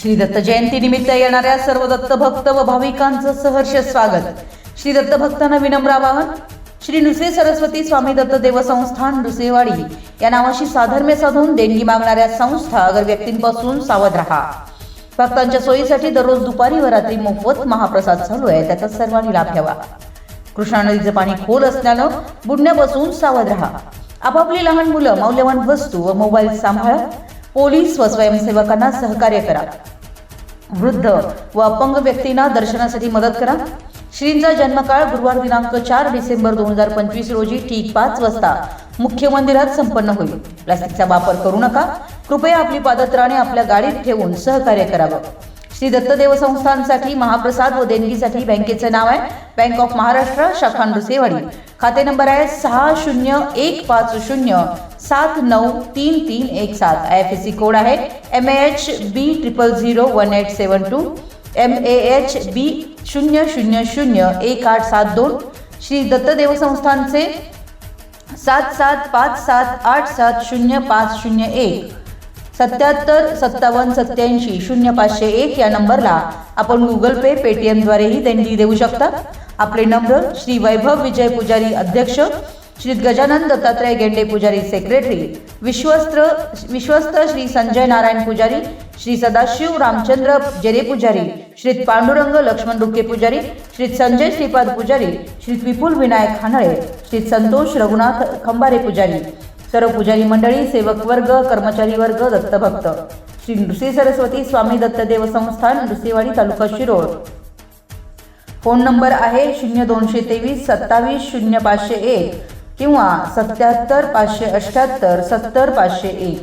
श्री दत्त जयंतीनिमित्त येणाऱ्या सर्व दत्त भक्त व भाविकांचं सहर्ष स्वागत. श्री दत्त भक्तांना विनम्र आवाहन श्री नुसे सरस्वती स्वामी दत्त देवसंस्थान नुसेवाडी या नावाशी साधर्म्य साधून देणगी मागणाऱ्या संस्था अगर व्यक्तींपासून सावध राहा. भक्तांच्या सोयीसाठी दररोज दुपारी व रात्री मोफत महाप्रसाद चालू आहे त्याचा सर्वांनी लाभ घ्यावा. कृष्णा नदीचं पाणी खोल असल्यानं बुडण्यापासून सावध राहा. आपापली लहान मुलं मौल्यवान वस्तू व मोबाईल सांभाळा. पोलीस व स्वयंसेवकांना सहकार्य करा. वृद्ध व अपंग व्यक्तींना दर्शनासाठी मदत करा. श्रींचा जन्मकाळ गुरुवार दिनांक चार डिसेंबर दोन हजार पंचवीस रोजी ठीक पाच वाजता मुख्य मंदिरात संपन्न होईल. प्लास्टिकचा वापर करू नका. कृपया आपली पादत्राणे आपल्या गाडीत ठेवून सहकार्य करावं. श्री दत्तदेव संस्थांसाठी महाप्रसाद व देणगीसाठी बँकेचं नाव आहे. बँक ऑफ महाराष्ट्र शाखा नृसेवाडी खाते नंबर आहे सहा शून्य एक पाच शून्य सात नऊ तीन तीन एक सात. I F S C code आहे. M H B triple zero one eight seven two M A H B शून्य शून्य शून्य एक आठ सात दोन. श्री दत्तदेव संस्थांचे सात सात पाच सात आठ सात शून्य पाच शून्य एक. सत्याहत्तर सत्तावन्न सत्याऐंशी शून्य पाचशे एक या नंबरला आपण गुगल पे पेटीएमद्वारेही देणगी देऊ शकता. आपले नंबर श्री वैभव विजय पुजारी अध्यक्ष श्री गजानन दत्तात्रय गेंडे पुजारी सेक्रेटरी विश्वस्त्र विश्वस्त श्री संजय नारायण पुजारी श्री सदाशिव रामचंद्र जेरे पुजारी श्री पांडुरंग लक्ष्मण डुके पुजारी श्री संजय श्रीपाद पुजारी श्री विपुल विनायक खानळे श्री संतोष रघुनाथ खंबारे पुजारी सर्व पुजारी मंडळी सेवक वर्ग कर्मचारी वर्ग दत्तभक्त. श्री नृसिंह सरस्वती स्वामी दत्तदेव संस्थान नृसिंहवाडी तालुका शिरोळ. फोन नंबर आहे शून्य दोनशे तेवीस सत्तावीस शून्य पाचशे एक किंवा सत्याहत्तर पाचशे अठ्ठ्याहत्तर सत्तर पाचशे एक.